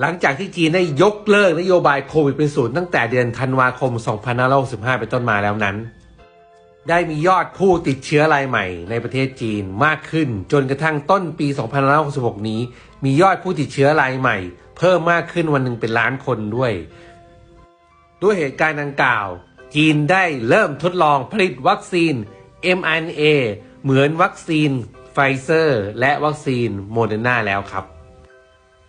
หลังจากที่จีนได้ยกเลิกนโยบายโควิดเป็นศูนย์ตั้งแต่เดือนธันวาคม 2565 เป็นต้นมาแล้วนั้น ได้มียอดผู้ติดเชื้อรายใหม่ในประเทศจีนมากขึ้น จนกระทั่งต้นปี 2566 นี้ มียอดผู้ติดเชื้อรายใหม่ เพิ่มมากขึ้นวันหนึ่งเป็นล้านคนด้วย ด้วยเหตุการณ์ดังกล่าว จีนได้เริ่มทดลองผลิตวัคซีน mRNA เหมือนวัคซีนไฟเซอร์ และวัคซีนโมเดอร์นาแล้วครับ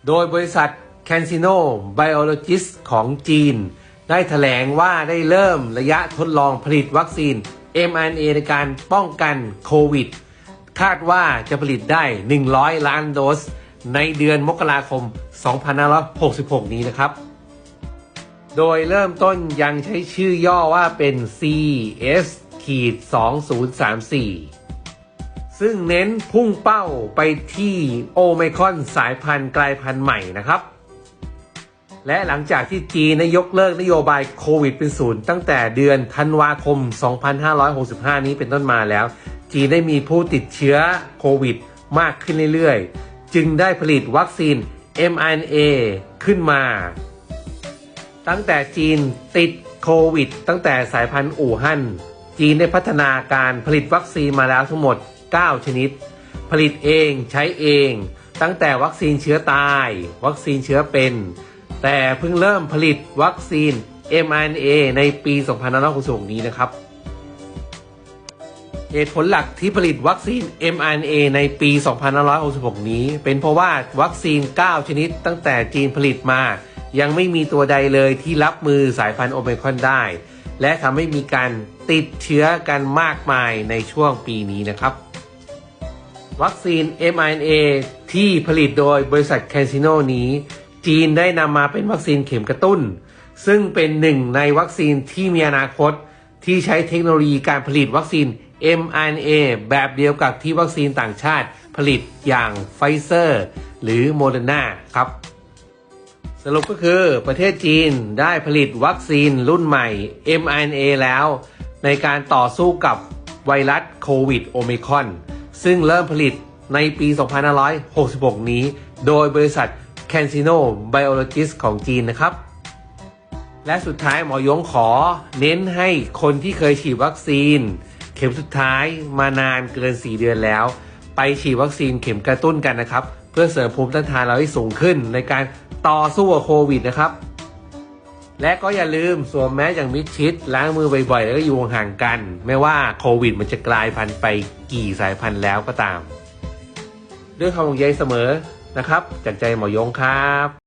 โดยบริษัท CanSino Biologics ของจีน ได้แถลงว่าได้เริ่มระยะทดลองผลิตวัคซีน mRNA ในการป้องกันโควิด คาดว่าจะผลิตได้ 100 ล้านโดส ในเดือนมกราคม 2566 นี้นะครับ โดยเริ่มต้นยังใช้ชื่อย่อว่าเป็น CS ขีด2034 ซึ่งเน้นพุ่งเป้าไปที่โอไมครอนสายพันธุ์กลายพันธุ์ใหม่นะครับ และหลังจากที่จีนได้ยกเลิกนโยบายโควิดเป็นศูนย์ตั้งแต่เดือนธันวาคม 2565 นี้เป็นต้นมาแล้ว จีนได้มีผู้ติดเชื้อโควิดมากขึ้นเรื่อยๆ จึงได้ผลิตวัคซีน mRNA ขึ้นมา ตั้งแต่จีนติดโควิด ตั้งแต่สายพันธุ์อู่ฮั่น จีนได้พัฒนาการผลิตวัคซีนมาแล้วทั้งหมด 9 ชนิด ผลิตเองใช้เอง ตั้งแต่วัคซีนเชื้อตาย วัคซีนเชื้อเป็น แต่เพิ่งเริ่มผลิตวัคซีน mRNA ในปี 2566นี้นะครับ เหตุผลหลักที่ผลิตวัคซีน mRNA ในปี 2566 นี้ เป็นเพราะว่าวัคซีน 9 ชนิดตั้งแต่จีนผลิตมา ยังไม่มีตัวใดเลยที่รับมือสายพันธุ์โอไมครอนได้ และทำให้มีการติดเชื้อกันมากมายในช่วงปีนี้นะครับ วัคซีน mRNA ที่ผลิตโดยบริษัท CanSino นี้ จีนได้นำมาเป็นวัคซีนเข็มกระตุ้น ซึ่งเป็นหนึ่งในวัคซีนที่มีอนาคตที่ใช้เทคโนโลยีการผลิตวัคซีน mRNA แบบเดียวกับที่วัคซีนต่างชาติผลิตอย่างไฟเซอร์หรือโมเดอร์นาครับ สรุปก็คือประเทศจีนได้ผลิตวัคซีนรุ่นใหม่ mRNA แล้ว ในการต่อสู้กับไวรัสโควิดโอมิคอนซึ่งเริ่มผลิตในปี 2566 นี้ โดยบริษัท CanSino Biologics ของจีนนะครับ และสุดท้ายหมอยงขอเน้นให้คนที่เคยฉีดวัคซีน เข็มสุดท้ายมานานเกิน 4 เดือนแล้ว ไปฉีดวัคซีนเข็มกระตุ้นกันนะครับ เพื่อเสริมภูมิต้านทานเราให้สูงขึ้นในการต่อสู้กับโควิดนะครับ และก็อย่าลืมสวมแมสอย่างมิดชิด ล้างมือบ่อยๆ แล้วก็อยู่ห่างกัน ไม่ว่าโควิดมันจะกลายพันธุ์ไปกี่สายพันธุ์แล้วก็ตาม ด้วยความห่วงใยเสมอ นะครับ จากใจหมอยงครับ